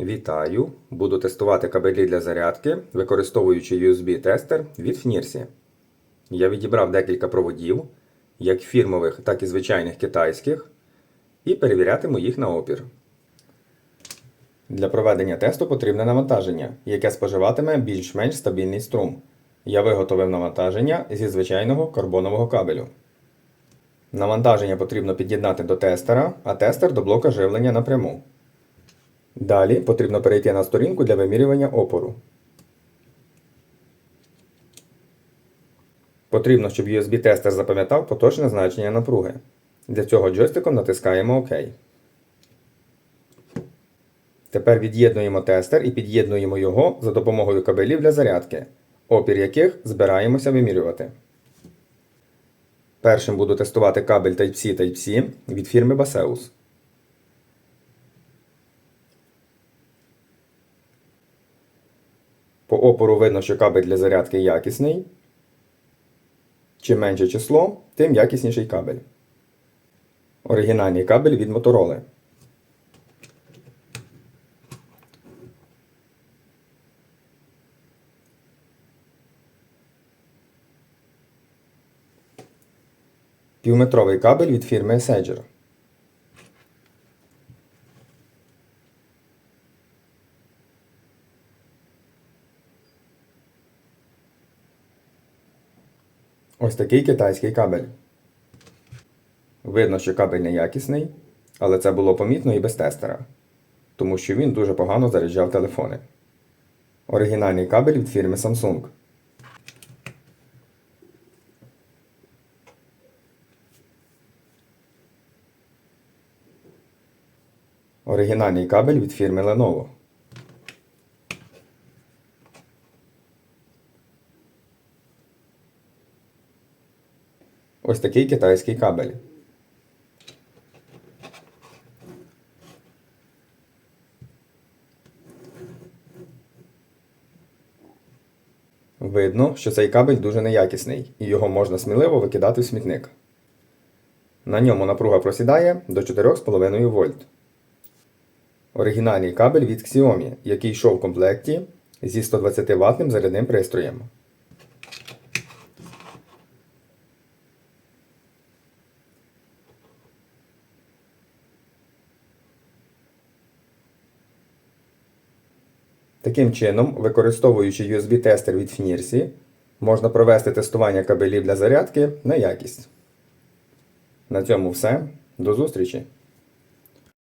Вітаю! Буду тестувати кабелі для зарядки, використовуючи USB-тестер від FNIRSI. Я відібрав декілька проводів, як фірмових, так і звичайних китайських, і перевірятиму їх на опір. Для проведення тесту потрібне навантаження, яке споживатиме більш-менш стабільний струм. Я виготовив навантаження зі звичайного карбонового кабелю. Навантаження потрібно під'єднати до тестера, а тестер до блока живлення напряму. Далі потрібно перейти на сторінку для вимірювання опору. Потрібно, щоб USB-тестер запам'ятав поточне значення напруги. Для цього джойстиком натискаємо ОК. Тепер від'єднуємо тестер і під'єднуємо його за допомогою кабелів для зарядки, опір яких збираємося вимірювати. Першим буду тестувати кабель Type-C Type-C від фірми Baseus. По опору видно, що кабель для зарядки якісний. Чим менше число, тим якісніший кабель. Оригінальний кабель від Motorola. Півметровий кабель від фірми Sager. Ось такий китайський кабель. Видно, що кабель неякісний, але це було помітно і без тестера, тому що він дуже погано заряджав телефони. Оригінальний кабель від фірми Samsung. Оригінальний кабель від фірми Lenovo. Ось такий китайський кабель. Видно, що цей кабель дуже неякісний, і його можна сміливо викидати в смітник. На ньому напруга просідає до 4,5 вольт. Оригінальний кабель від Xiaomi, який йшов в комплекті зі 120 ватним зарядним пристроєм. Таким чином, використовуючи USB-тестер від FNIRSI, можна провести тестування кабелів для зарядки на якість. На цьому все. До зустрічі!